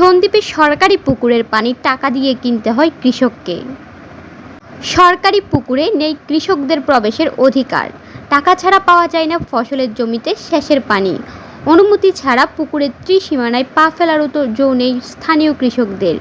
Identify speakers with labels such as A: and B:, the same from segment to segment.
A: সন্দ্বীপে সরকারি পুকুরের পানি টাকা দিয়ে কিনতে হয় কৃষককে। সরকারি পুকুরে নেই কৃষকদের প্রবেশের অধিকার। টাকা ছাড়া পাওয়া যায় না ফসলের জমিতে শেষের পানি। অনুমতি ছাড়া পুকুরের ত্রিসীমানায় পা ফেলার জো নেই স্থানীয় কৃষকদের।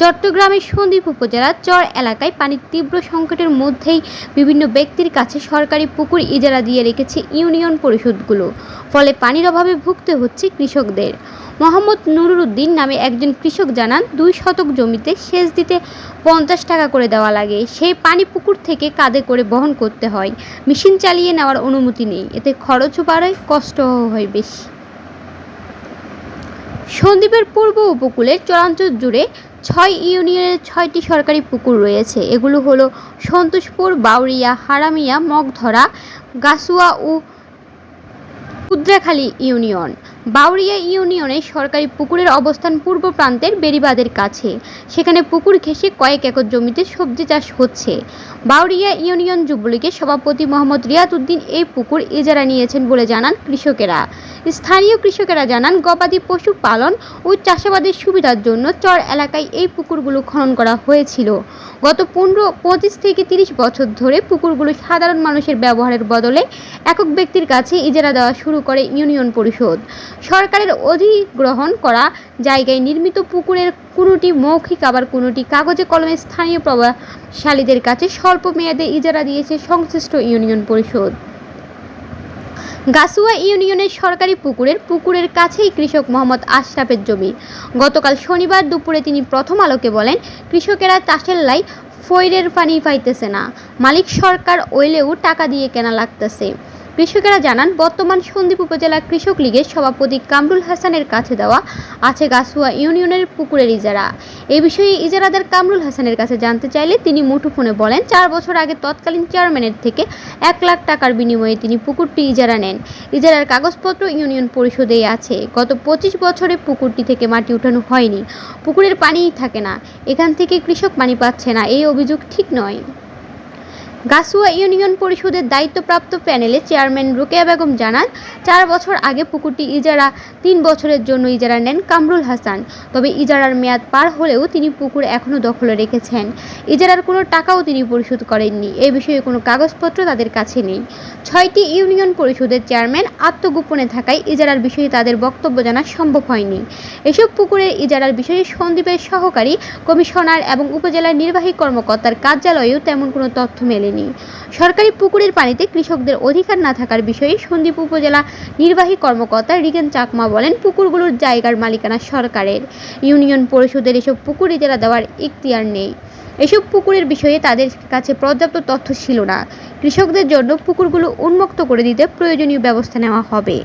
A: চট্টগ্রামের সন্দ্বীপ উপজেলার চর এলাকায় পানির তীব্র সংকটের মধ্যেই বিভিন্ন ব্যক্তির কাছে সরকারি পুকুর ইজারা দিয়ে রেখেছে ইউনিয়ন পরিষদগুলো। ফলে পানির অভাবে ভুগতে হচ্ছে কৃষকদের। মোহাম্মদ নুরুল উদ্দিন নামে একজন কৃষক জানান, দুই শতক জমিতে সেচ দিতে পঞ্চাশ টাকা করে দেওয়া লাগে। সেই পানি পুকুর থেকে কাঁধে করে বহন করতে হয়। মেশিন চালিয়ে নেওয়ার অনুমতি নেই। এতে খরচও বাড়ায়, কষ্টও হয় বেশি। সন্দ্বীপের পূর্ব উপকূলের চরাঞ্চল জুড়ে ছয় ইউনিয়নের ছয়টি সরকারি পুকুর রয়েছে। এগুলো হলো সন্তোষপুর, বাউরিয়া, হারামিয়া, মগধরা গাসুয়া ও কুদ্রাখালী ইউনিয়ন। বাউরিয়া ইউনিয়নে সরকারি পুকুরের অবস্থান পূর্ব প্রান্তের বেড়িবাঁধের কাছে। সেখানে পুকুর ঘেঁষে কয়েক একর জমিতে সবজি চাষ হচ্ছে। বাউরিয়া ইউনিয়ন যুবলীগের সভাপতি মোহাম্মদ রিয়াদ উদ্দিন এই পুকুর ইজারা নিয়েছেন বলে জানান কৃষকেরা। স্থানীয় কৃষকেরা জানান, গবাদি পশু পালন ও চাষাবাদের সুবিধার জন্য চর এলাকায় এই পুকুরগুলো খনন করা হয়েছিল। গত পনেরো, পঁচিশ থেকে তিরিশ বছর ধরে পুকুরগুলো সাধারণ মানুষের ব্যবহারের বদলে একক ব্যক্তির কাছে ইজারা দেওয়া শুরু করে ইউনিয়ন পরিষদ। সরকারের অধিগ্রহণ করা জায়গায় নির্মিত পুকুরের কোনোটি মৌখিক, আবার কোনোটি কাগজে কলমে স্থানীয় প্রভাবশালীদের কাছে স্বল্প মেয়াদে ইজারা দিয়েছে সংশ্লিষ্ট ইউনিয়ন পরিষদ। গাসুয়া ইউনিয়নের সরকারি পুকুরের পুকুরের কাছেই কৃষক মোহাম্মদ আশরাফের জমি। গতকাল শনিবার দুপুরে তিনি প্রথম আলোকে বলেন, কৃষকেরা চাষের লাই ফৈরের পানি পাইতেছে না। মালিক সরকার ওইলেও টাকা দিয়ে কেনা লাগতেছে। কৃষকেরা জানান, বর্তমান সন্দ্বীপ উপজেলা কৃষক লীগের সভাপতি কামরুল হাসানের কাছে দেওয়া আছে গাছুয়া ইউনিয়নের পুকুরের ইজারা। এ বিষয়ে ইজারাদার কামরুল হাসানের কাছে জানতে চাইলে তিনি মুঠোফোনে বলেন, চার বছর আগে তৎকালীন চেয়ারম্যানের থেকে এক লাখ টাকার বিনিময়ে তিনি পুকুরটি ইজারা নেন। ইজারার কাগজপত্র ইউনিয়ন পরিষদেই আছে। গত পঁচিশ বছরে পুকুরটি থেকে মাটি উঠানো হয়নি। পুকুরের পানিই থাকে না। এখান থেকে কৃষক পানি পাচ্ছে না। এই অভিযোগ ঠিক নয়। গাসুয়া ইউনিয়ন পরিষদের দায়িত্বপ্রাপ্ত প্যানেলে চেয়ারম্যান রোকেয়া বেগম জানান, চার বছর আগে পুকুরটি ইজারা, তিন বছরের জন্য ইজারা নেন কামরুল হাসান। তবে ইজারার মেয়াদ পার হলেও তিনি পুকুর এখনও দখলে রেখেছেন। ইজারার কোনো টাকাও তিনি পরিশোধ করেননি। এ বিষয়ে কোনো কাগজপত্র তাদের কাছে নেই। ছয়টি ইউনিয়ন পরিষদের চেয়ারম্যান আত্মগোপনে থাকায় ইজারার বিষয়ে তাদের বক্তব্য জানা সম্ভব হয়নি। এসব পুকুরের ইজারার বিষয়ে সন্দ্বীপের সহকারী কমিশনার এবং উপজেলার নির্বাহী কর্মকর্তার কার্যালয়েও তেমন কোনো তথ্য মেলেনি সরকারি পুকুরের পানিতে কৃষকদের অধিকার না থাকার বিষয়ে সন্দ্বীপ উপজেলা নির্বাহী কর্মকর্তা রিগেন চাকমা বলেন, পুকুরগুলোর জায়গার মালিকানা সরকারের। ইউনিয়ন পরিষদের এসব পুকুর ইজারা দেওয়ার ইখতিয়ার নেই। এসব পুকুরের বিষয়ে তাদের কাছে পর্যাপ্ত তথ্য ছিল না। কৃষকদের জন্য পুকুরগুলো উন্মুক্ত করে দিতে প্রয়োজনীয় ব্যবস্থা নেওয়া হবে।